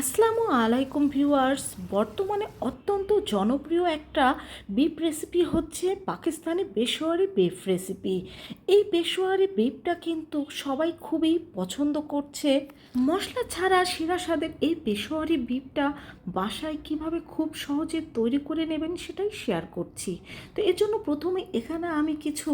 আসসালামু আলাইকুম ভিউয়ার্স, বর্তমানে অত্যন্ত জনপ্রিয় একটা বিপ রেসিপি হচ্ছে পাকিস্তানি পেশোয়ারি বিফ রেসিপি এই পেশোয়ারি বিফটা কিন্তু সবাই খুবই পছন্দ করছে। মশলা ছাড়া সেরা স্বাদের এই পেশোয়ারি বিফটা বাসায় কীভাবে খুব সহজে তৈরি করে নেবেন সেটাই শেয়ার করছি। তো এর জন্য প্রথমে এখানে আমি কিছু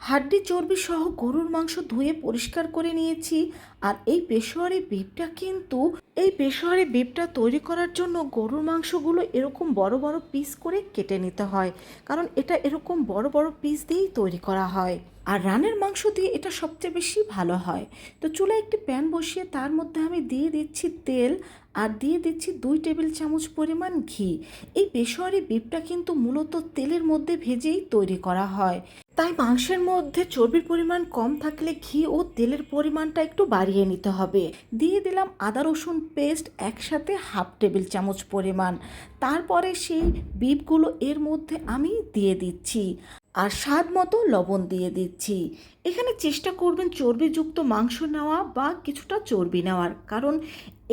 হাড্ডি চর্বি সহ গরুর মাংস ধুয়ে পরিষ্কার করে নিয়েছি আর এই পেশোয়ারি বিফটা কিন্তু, এই পেশোয়ারি বিফটা তৈরি করার জন্য গরুর মাংসগুলো এরকম বড় বড় পিস করে কেটে নিতে হয়। কারণ এটা এরকম বড় বড় পিস দিয়েই তৈরি করা হয়। আর রানের মাংস দিয়ে এটা সবচেয়ে বেশি ভালো হয়। তো চুলায় একটি প্যান বসিয়ে তার মধ্যে আমি দিয়ে দিচ্ছি তেল আর দিয়ে দিচ্ছি দুই টেবিল চামচ পরিমাণ ঘি। এই পেশোয়ারি বিফটা কিন্তু মূলত তেলের মধ্যে ভেজেই তৈরি করা হয়। তাই মাংসের মধ্যে চর্বির পরিমাণ কম থাকলে ঘি ও তেলের পরিমাণটা একটু বাড়িয়ে নিতে হবে। দিয়ে দিলাম আদা রসুন পেস্ট একসাথে হাফ টেবিল চামচ পরিমাণ। তারপরে সেই বিপগুলো এর মধ্যে আমি দিয়ে দিচ্ছি। আর স্বাদ মতো লবণ দিয়ে দিচ্ছি। এখানে চেষ্টা করবেন চর্বিযুক্ত মাংস নেওয়া বা কিছুটা চর্বি নেওয়ার। কারণ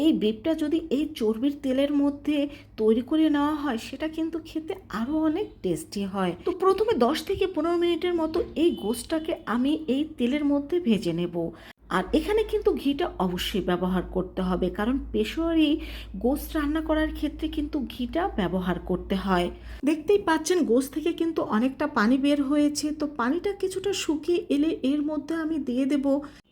এই বেপটা যদি এই চর্বির তেলের মধ্যে তৈরি করে নেওয়া হয়, সেটা কিন্তু খেতে আরও অনেক টেস্টি হয়। তো প্রথমে দশ থেকে পনেরো মিনিটের মতো এই গোস্তটাকে আমি এই তেলের মধ্যে ভেজে নেব। আর এখানে কিন্তু ঘিটা অবশ্যই ব্যবহার করতে হবে, কারণ পেশোয়ারি গোস্ত রান্না করার ক্ষেত্রে কিন্তু ঘিটা ব্যবহার করতে হয়। দেখতেই পাচ্ছেন, গোস্ত থেকে কিন্তু অনেকটা পানি বের হয়েছে, তো পানিটা কিছুটা শুকিয়ে এলে এর মধ্যে আমি দিয়ে দেব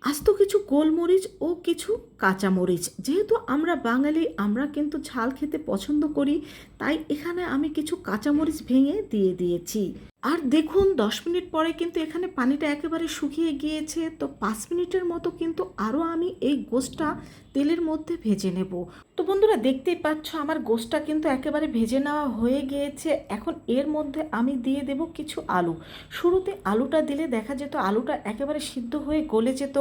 আস্ত কিছু গোলমরিচ ও কিছু কাঁচামরিচ। যেহেতু আমরা বাঙালি, আমরা কিন্তু ঝাল খেতে পছন্দ করি, তাই এখানে আমি কিছু কাঁচামরিচ ভেঙে দিয়ে দিয়েছি। আর দেখুন, দশ মিনিট পরে কিন্তু এখানে পানিটা একেবারে শুকিয়ে গিয়েছে, তো পাঁচ মিনিটের মতো কিন্তু আরও আমি এই গোস্তটা তেলের মধ্যে ভেজে নেব। তো বন্ধুরা, দেখতেই পাচ্ছ আমার গোস্তটা কিন্তু একেবারে ভেজে নেওয়া হয়ে গিয়েছে। এখন এর মধ্যে আমি দিয়ে দেব কিছু আলু। শুরুতে আলুটা দিলে দেখা যেত আলুটা একেবারে সিদ্ধ হয়ে গলে যেত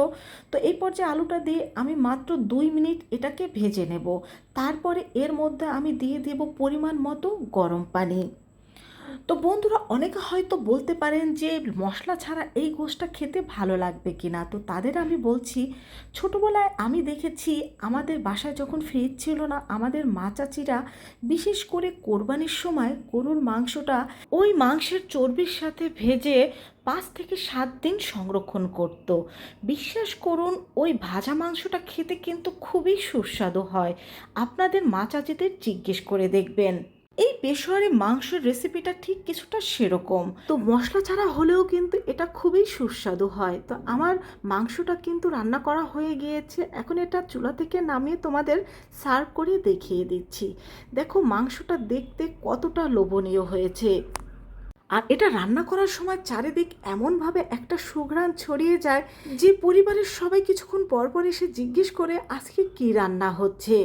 তো এই পর্যায়ে আলুটা দিয়ে আমি মাত্র দুই মিনিট এটাকে ভেজে নেব। তারপরে এর মধ্যে আমি দিয়ে দেব পরিমাণ মতো গরম পানি। তো বন্ধুরা, অনেকে হয়তো বলতে পারেন যে মশলা ছাড়া এই গোষ্ঠটা খেতে ভালো লাগবে কি না তো তাদের আমি বলছি, ছোটোবেলায় আমি দেখেছি আমাদের বাসায় যখন ফ্রিজ ছিল না, আমাদের মা চাচিরা বিশেষ করে কোরবানির সময় গরুর মাংসটা ওই মাংসের চর্বির সাথে ভেজে পাঁচ থেকে সাত দিন সংরক্ষণ করত। বিশ্বাস করুন, ওই ভাজা মাংসটা খেতে কিন্তু খুবই সুস্বাদু হয়। আপনাদের মা চাচিদের জিজ্ঞেস করে দেখবেন। এই পেশোয়ারি মাংসের রেসিপিটা ঠিক কিছুটা সেরকম। তো মশলা ছাড়া হলেও কিন্তু এটা খুবই সুস্বাদু হয়। তো আমার মাংসটা কিন্তু রান্না করা হয়ে গিয়েছে। এখন এটা চুলা থেকে নামিয়ে তোমাদের সার্ভ করে দেখিয়ে দিচ্ছি। দেখো মাংসটা দেখতে কতটা লোভনীয় হয়েছে। আর এটা রান্না করার সময় চারিদিক এমনভাবে একটা সুঘ্রাণ ছড়িয়ে যায় যে পরিবারের সবাই কিছুক্ষণ পর পর এসে জিজ্ঞেস করে, আজকে কি রান্না হচ্ছে?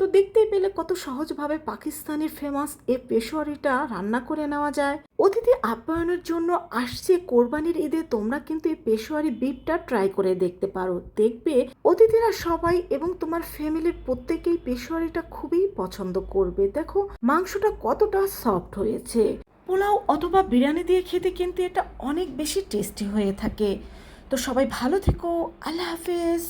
তো দেখতেই পেলে কত সহজভাবে পাকিস্তানের ফেমাস এ পেশোয়ারিটা রান্না করে নেওয়া যায়। অতিথি আপ্যায়নের জন্য আসছে কোরবানির ঈদে, তোমরা কিন্তু এই পেশোয়ারি বিফটা ট্রাই করে দেখতে পারো। দেখবে অতিথিরা সবাই এবং তোমার ফ্যামিলির প্রত্যেকেই পেশোয়ারিটা খুবই পছন্দ করবে। দেখো, মাংসটা কতটা সফট হয়েছে। পোলাও অথবা বিরিয়ানি দিয়ে খেতে কিন্তু এটা অনেক বেশি টেস্টি হয়ে থাকে। তো সবাই ভালো থেকো, আল্লাহ হাফেজ।